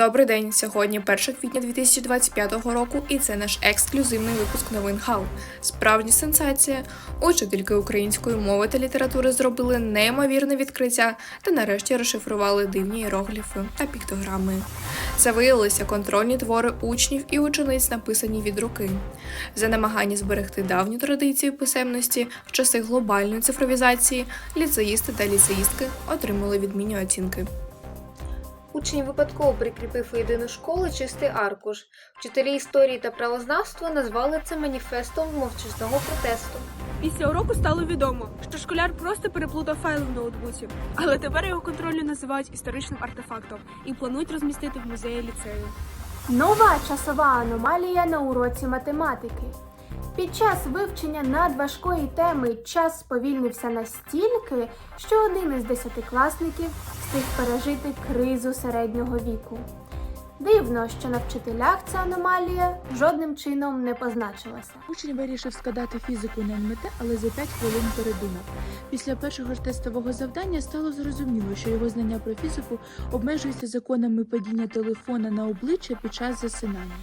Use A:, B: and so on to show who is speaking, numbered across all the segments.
A: Добрий день. Сьогодні 1 квітня 2025 року, і це наш ексклюзивний випуск новин ХАУ. Справді сенсація. Учительки української мови та літератури зробили неймовірне відкриття та нарешті розшифрували дивні іерогліфи та піктограми. Це виявилися контрольні твори учнів і учениць, написані від руки. За намагання зберегти давню традицію писемності в часи глобальної цифровізації ліцеїсти та ліцеїстки отримали відмінні оцінки.
B: Учень випадково прикріпив у єдину школу чистий аркуш. Вчителі історії та правознавства назвали це маніфестом мовчазного протесту.
C: Після уроку стало відомо, що школяр просто переплутав файли в ноутбуці, але тепер його контролю називають історичним артефактом і планують розмістити в музеї ліцею.
D: Нова часова аномалія на уроці математики. Під час вивчення надважкої теми час сповільнився настільки, що один із десятикласників встиг пережити кризу середнього віку. Дивно, що на вчителях ця аномалія жодним чином не позначилася.
E: Учень вирішив складати фізику на НМТ, але за 5 хвилин передумав. Після першого ж тестового завдання стало зрозуміло, що його знання про фізику обмежуються законами падіння телефона на обличчя під час засинання.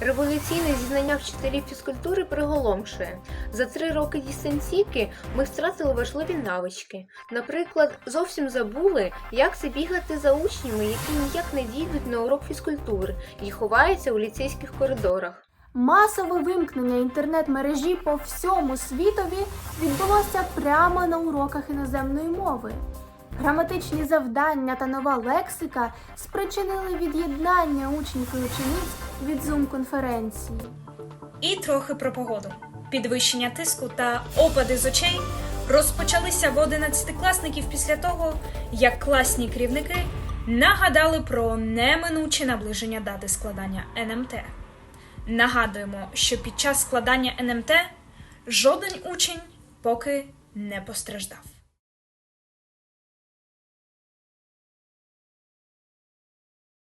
B: Революційне зізнання вчителів фізкультури приголомшує. За три роки дистанційки ми втратили важливі навички. Наприклад, зовсім забули, як це бігати за учнями, які ніяк не дійдуть на урок фізкультури і ховаються у ліцейських коридорах.
D: Масове вимкнення інтернет-мережі по всьому світові відбулося прямо на уроках іноземної мови. Граматичні завдання та нова лексика спричинили від'єднання учнів і учениць від зум-конференції.
F: І трохи про погоду. Підвищення тиску та опади з очей розпочалися в 11-класників після того, як класні керівники нагадали про неминуче наближення дати складання НМТ. Нагадуємо, що під час складання НМТ жоден учень поки не постраждав.